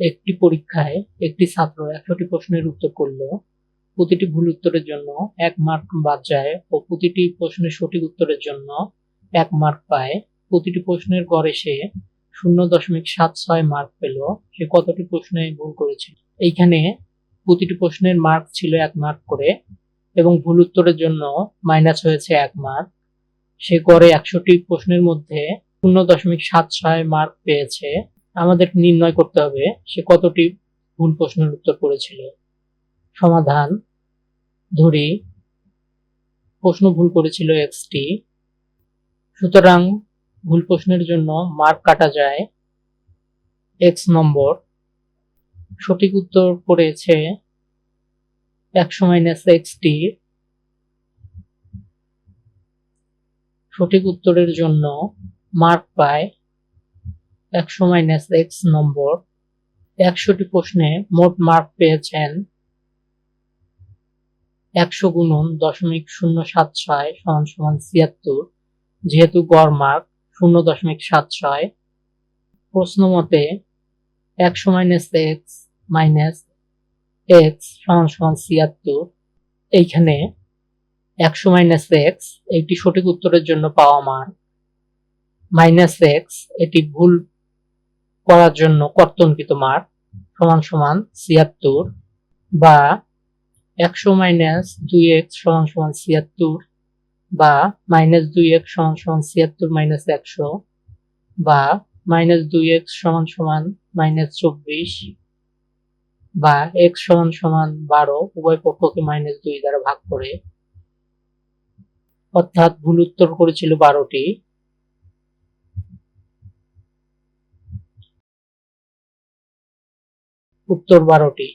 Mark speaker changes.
Speaker 1: একটি পরীক্ষায় একটি ছাত্র একশোটি প্রশ্নের উত্তর করল। প্রতিটি ভুল উত্তরের জন্য এক মার্ক বাদ যায় ও প্রতিটি প্রশ্নের সঠিক উত্তরের জন্য এক মার্ক পায়। প্রতিটি প্রশ্নের গড়ে সে শূন্য দশমিক সাত ছয় মার্ক পেল। সে কতটি প্রশ্নে ভুল করেছিল এইখানে প্রতিটি প্রশ্নের মার্ক ছিল এক মার্ক করে এবং ভুল উত্তরের জন্য মাইনাস হয়েছে এক মার্ক সে গড়ে একশোটি প্রশ্নের মধ্যে শূন্য দশমিক সাত ছয় মার্ক পেয়েছে। আমাদের নির্ণয় করতে হবে সে কতটি ভুল প্রশ্নের উত্তর করেছিল। সমাধান, ধরি, প্রশ্ন ভুল করেছিল এক্সটি সুতরাং ভুল প্রশ্নের জন্য মার্ক কাটা যায় এক্স নম্বর। সঠিক উত্তর করেছে একশো মাইনাস এক্সটি সঠিক উত্তরের জন্য মার্ক পায় একশো মাইনাস এক্স নম্বর। একশোটি প্রশ্নে মোট মার্ক পেয়েছেন একশো গুণন দশমিক শূন্য সাত ছয় সমান সমান ছিয়াত্তর। যেহেতু গড় মার্ক শূন্য দশমিক সাত ছয়, প্রশ্ন মতে একশো মাইনাস এক্স মাইনাস এক্স সমান সমান ছিয়াত্তর, এইখানে একশো মাইনাস এক্স এটি সঠিক উত্তরের জন্য পাওয়া মার্ক মাইনাস এক্স এটি ভুল করার জন্য কর্তনকৃত মার্ক সমান সমান ছিয়াত্তর বা একশো মাইনাস দুই এক্স সমান সমান ছিয়াত্তর বা মাইনাস দুই এক্স সমান সমান ছিয়াত্তর মাইনাস একশো বা মাইনাস দুই এক্স সমান সমান মাইনাস চব্বিশ বা এক্স সমান সমান বারো উভয় পক্ষকে মাইনাস দুই দ্বারা ভাগ করে। অর্থাৎ ভুল উত্তর করেছিল বারোটি। উত্তর বারোটি।